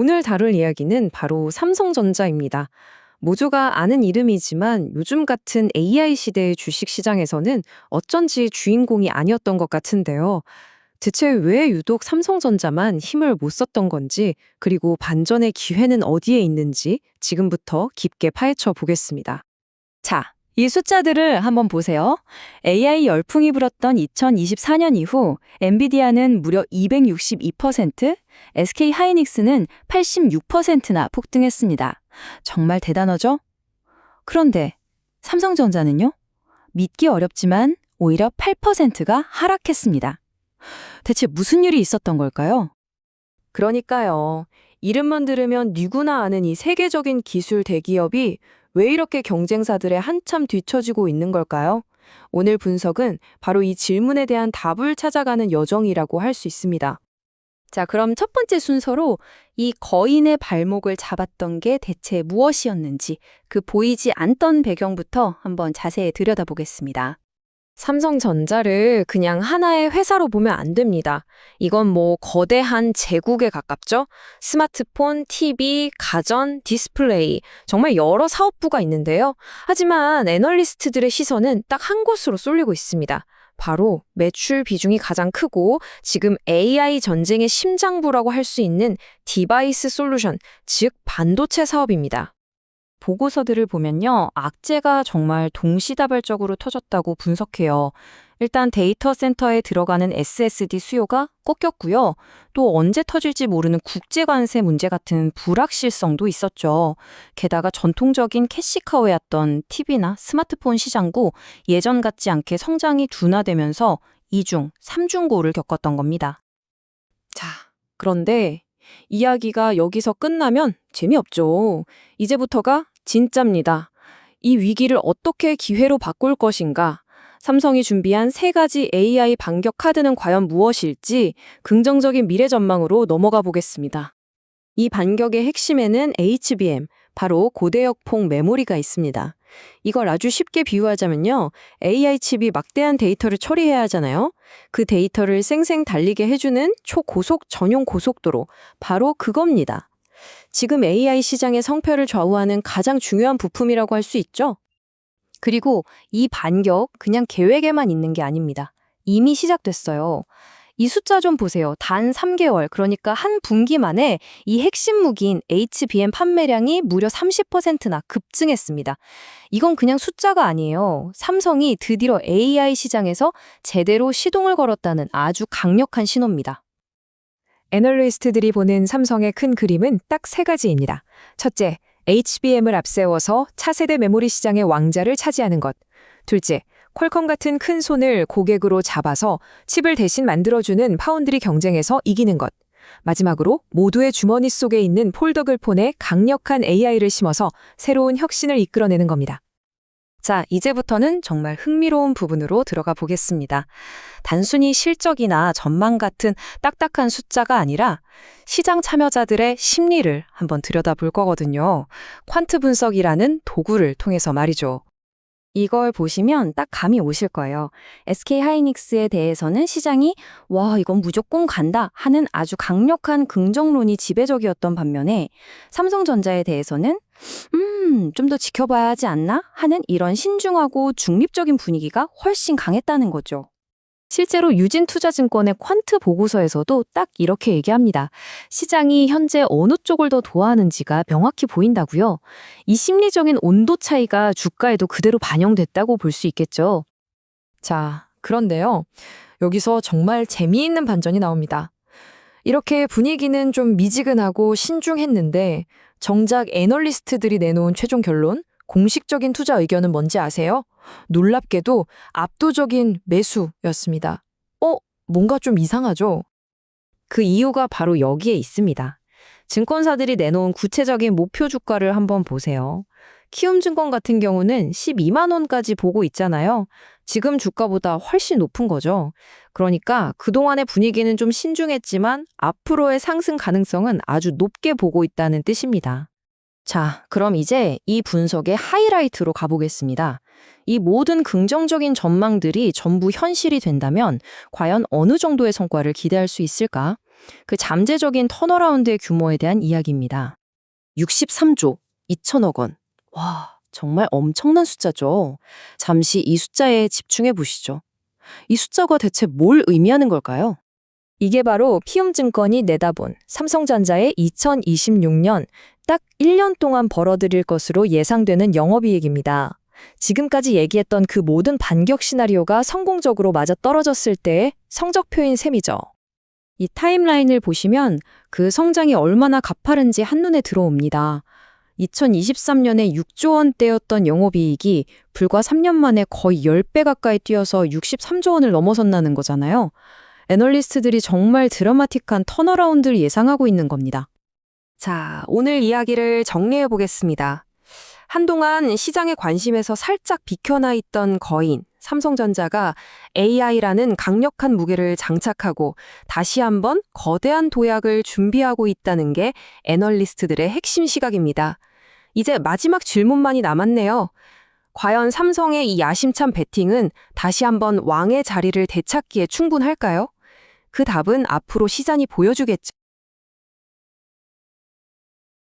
오늘 다룰 이야기는 바로 삼성전자입니다. 모두가 아는 이름이지만 요즘 같은 AI 시대의 주식 시장에서는 어쩐지 주인공이 아니었던 것 같은데요. 대체 왜 유독 삼성전자만 힘을 못 썼던 건지, 그리고 반전의 기회는 어디에 있는지 지금부터 깊게 파헤쳐 보겠습니다. 자, 이 숫자들을 한번 보세요. AI 열풍이 불었던 2024년 이후 엔비디아는 무려 262%, SK 하이닉스는 86%나 폭등했습니다. 정말 대단하죠? 그런데 삼성전자는요? 믿기 어렵지만 오히려 8%가 하락했습니다. 대체 무슨 일이 있었던 걸까요? 그러니까요. 이름만 들으면 누구나 아는 이 세계적인 기술 대기업이 왜 이렇게 경쟁사들에 한참 뒤처지고 있는 걸까요? 오늘 분석은 바로 이 질문에 대한 답을 찾아가는 여정이라고 할 수 있습니다. 자, 그럼 첫 번째 순서로 이 거인의 발목을 잡았던 게 대체 무엇이었는지 그 보이지 않던 배경부터 한번 자세히 들여다보겠습니다. 삼성전자를 그냥 하나의 회사로 보면 안 됩니다. 이건 뭐 거대한 제국에 가깝죠? 스마트폰, TV, 가전, 디스플레이, 정말 여러 사업부가 있는데요. 하지만 애널리스트들의 시선은 딱 한 곳으로 쏠리고 있습니다. 바로 매출 비중이 가장 크고 지금 AI 전쟁의 심장부라고 할 수 있는 디바이스 솔루션, 즉 반도체 사업입니다. 보고서들을 보면요, 악재가 정말 동시다발적으로 터졌다고 분석해요. 일단 데이터 센터에 들어가는 SSD 수요가 꺾였고요. 또 언제 터질지 모르는 국제 관세 문제 같은 불확실성도 있었죠. 게다가 전통적인 캐시카우였던 TV나 스마트폰 시장도 예전 같지 않게 성장이 둔화되면서 이중, 삼중고를 겪었던 겁니다. 자, 그런데 이야기가 여기서 끝나면 재미없죠. 이제부터가 진짜입니다. 이 위기를 어떻게 기회로 바꿀 것인가? 삼성이 준비한 세 가지 AI 반격 카드는 과연 무엇일지 긍정적인 미래 전망으로 넘어가 보겠습니다. 이 반격의 핵심에는 HBM, 바로 고대역폭 메모리가 있습니다. 이걸 아주 쉽게 비유하자면요. AI 칩이 막대한 데이터를 처리해야 하잖아요. 그 데이터를 쌩쌩 달리게 해주는 초고속 전용 고속도로, 바로 그겁니다. 지금 AI 시장의 성패를 좌우하는 가장 중요한 부품이라고 할 수 있죠. 그리고 이 반격 그냥 계획에만 있는 게 아닙니다. 이미 시작됐어요. 이 숫자 좀 보세요. 단 3개월, 그러니까 한 분기 만에 이 핵심 무기인 HBM 판매량이 무려 30%나 급증했습니다. 이건 그냥 숫자가 아니에요. 삼성이 드디어 AI 시장에서 제대로 시동을 걸었다는 아주 강력한 신호입니다. 애널리스트들이 보는 삼성의 큰 그림은 딱 세 가지입니다. 첫째, HBM을 앞세워서 차세대 메모리 시장의 왕자를 차지하는 것. 둘째, 퀄컴 같은 큰 손을 고객으로 잡아서 칩을 대신 만들어주는 파운드리 경쟁에서 이기는 것. 마지막으로 모두의 주머니 속에 있는 폴더글 폰에 강력한 AI를 심어서 새로운 혁신을 이끌어내는 겁니다. 자, 이제부터는 정말 흥미로운 부분으로 들어가 보겠습니다. 단순히 실적이나 전망 같은 딱딱한 숫자가 아니라 시장 참여자들의 심리를 한번 들여다 볼 거거든요. 퀀트 분석이라는 도구를 통해서 말이죠. 이걸 보시면 딱 감이 오실 거예요. SK 하이닉스에 대해서는 시장이 와, 이건 무조건 간다 하는 아주 강력한 긍정론이 지배적이었던 반면에 삼성전자에 대해서는 음, 좀 더 지켜봐야 하지 않나 하는 이런 신중하고 중립적인 분위기가 훨씬 강했다는 거죠. 실제로 유진투자증권의 퀀트 보고서에서도 딱 이렇게 얘기합니다. 시장이 현재 어느 쪽을 더 좋아하는지가 명확히 보인다고요. 이 심리적인 온도 차이가 주가에도 그대로 반영됐다고 볼 수 있겠죠. 자, 그런데요. 여기서 정말 재미있는 반전이 나옵니다. 이렇게 분위기는 좀 미지근하고 신중했는데 정작 애널리스트들이 내놓은 최종 결론, 공식적인 투자 의견은 뭔지 아세요? 놀랍게도 압도적인 매수였습니다. 어? 뭔가 좀 이상하죠? 그 이유가 바로 여기에 있습니다. 증권사들이 내놓은 구체적인 목표 주가를 한번 보세요. 키움증권 같은 경우는 12만 원까지 보고 있잖아요. 지금 주가보다 훨씬 높은 거죠. 그러니까 그동안의 분위기는 좀 신중했지만 앞으로의 상승 가능성은 아주 높게 보고 있다는 뜻입니다. 자, 그럼 이제 이 분석의 하이라이트로 가보겠습니다. 이 모든 긍정적인 전망들이 전부 현실이 된다면 과연 어느 정도의 성과를 기대할 수 있을까? 그 잠재적인 턴어라운드의 규모에 대한 이야기입니다. 63조 2천억 원. 와, 정말 엄청난 숫자죠. 잠시 이 숫자에 집중해 보시죠. 이 숫자가 대체 뭘 의미하는 걸까요? 이게 바로 피움증권이 내다본 삼성전자의 2026년 딱 1년 동안 벌어들일 것으로 예상되는 영업이익입니다. 지금까지 얘기했던 그 모든 반격 시나리오가 성공적으로 맞아 떨어졌을 때의 성적표인 셈이죠. 이 타임라인을 보시면 그 성장이 얼마나 가파른지 한눈에 들어옵니다. 2023년에 6조 원대였던 영업이익이 불과 3년 만에 거의 10배 가까이 뛰어서 63조 원을 넘어선다는 거잖아요. 애널리스트들이 정말 드라마틱한 턴어라운드를 예상하고 있는 겁니다. 자, 오늘 이야기를 정리해 보겠습니다. 한동안 시장의 관심에서 살짝 비켜나 있던 거인, 삼성전자가 AI라는 강력한 무게를 장착하고 다시 한번 거대한 도약을 준비하고 있다는 게 애널리스트들의 핵심 시각입니다. 이제 마지막 질문만이 남았네요. 과연 삼성의 이 야심찬 배팅은 다시 한번 왕의 자리를 되찾기에 충분할까요? 그 답은 앞으로 시장이 보여주겠죠.